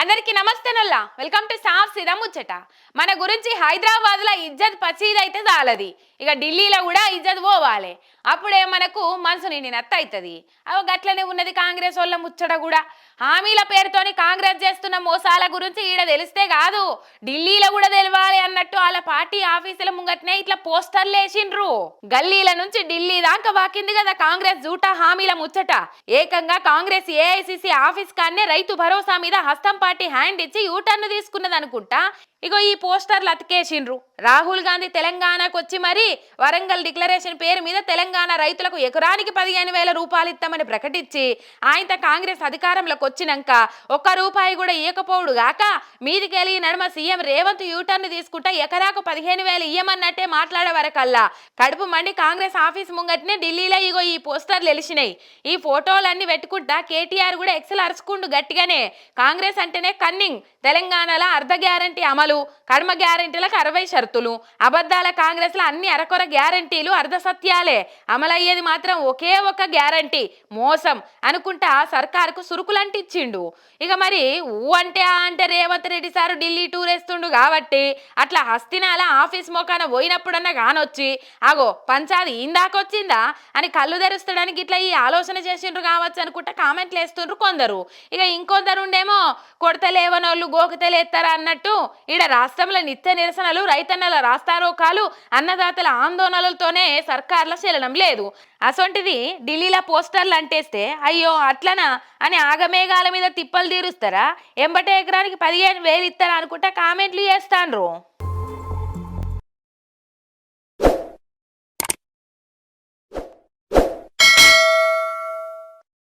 అందరికి నమస్తే నల్లా. వెల్కమ్ టు సాఫ్ సిదా ముచ్చట మన గురించి హైదరాబాద్లో ఇజ్జత్ పచీదైతే చాలది. ఇక ఢిల్లీలో కూడా ఇజ్జత్ పోవాలి. అప్పుడే మనకు మనసు నిండి నత్త అవుతుంది అవి గట్లనే ఉన్నది కాంగ్రెస్ వాళ్ళ ముచ్చట కూడా. హామీల పేరుతోని కాంగ్రెస్ చేస్తున్న మోసాల గురించి ఈడ తెలిస్తే కాదు. ఢిల్లీలో కూడా తెలవాలి అన్నట్టు పార్టీ ఆఫీసుల ముంగట్నే ఇట్లా పోస్టర్లు వేసిండ్రు. గల్లీల నుంచి ఢిల్లీ దాకా వాకింది కదా కాంగ్రెస్ జూటా హామీల ముచ్చట. ఏకంగా కాంగ్రెస్ ఏఐసిసి ఆఫీస్ కాన్నే రైతు భరోసా మీద హస్తం పార్టీ హ్యాండ్ ఇచ్చి యూటర్న్ తీసుకున్నది అనుకుంటా ఇగో ఈ పోస్టర్లు అతికేసిండ్రు. రాహుల్ గాంధీ తెలంగాణకు వచ్చి మరి వరంగల్ డిక్లరేషన్ పేరు మీద తెలంగాణ రైతులకు ఎకరానికి పదిహేను వేల రూపాయలు ఇస్తామని ప్రకటించి ఆయన కాంగ్రెస్ అధికారంలోకి వచ్చినాక ఒక్క రూపాయి కూడా ఇవ్వకపోవుడు గాక మీదికెళ్ళి నడుమ సీఎం రేవంత్ యూటర్న్ తీసుకుంటా ఎకరాకు పదిహేను వేలు ఇయ్యమన్నట్టే మాట్లాడే వరకల్లా. కడుపు మండి కాంగ్రెస్ ఆఫీస్ ముంగట్నే ఢిల్లీలో ఇగో ఈ పోస్టర్లు వెలిసినాయి. ఈ ఫోటోలన్నీ పెట్టుకుంటా కేటీఆర్ కూడా ఎక్సెల్ అరుచుకుండు గట్టిగానే. కాంగ్రెస్ అంటేనే కన్నింగ్ తెలంగాణలో అర్ధ గ్యారంటీ అమలు కర్మ గ్యారంటీలకు అరవై షరతులు అబద్ధాల కాంగ్రెస్లో అన్ని అరకొర గ్యారంటీలు అర్ధ సత్యాలే అమలయ్యేది మాత్రం ఒకే ఒక గ్యారంటీ మోసం అనుకుంటా సర్కారుకు సురుకులంటి ఇచ్చిండు ఇక మరి ఊ అంటే ఆ అంటే రేవంత్ రెడ్డి సారు ఢిల్లీ టూర్ వేస్తుండు కాబట్టి అట్లా హస్తినాల ఆఫీస్ మోకాన పోయినప్పుడన్నా కానొచ్చి అగో పంచాది ఇందాకొచ్చిందా అని కళ్ళు తెరుస్తాడానికి ఇట్లా ఈ ఆలోచన చేసిండ్రు కావచ్చు అనుకుంటా కామెంట్లు వేస్తుండ్రు కొందరు. ఇక ఇంకొందరు ఉండేమో కొడత లేవనోళ్ళు అన్నట్టు ఈడ రాష్ట్రంలో నిత్య నిరసనలు రైతు రాస్తారో రాస్తారోకాలు అన్నదాతల ఆందోళనలతోనే సర్కార్ల చెల్లడం లేదు. అసొంటిది ఢిల్లీలో పోస్టర్లు అంటేస్తే అయ్యో అట్లనా అని ఆగమేఘాల మీద తిప్పలు తీరుస్తారా? ఎంబటే ఎకరానికి పదిహేను వేలు ఇస్తారా అనుకుంటా కామెంట్లు చేస్తాండ్రు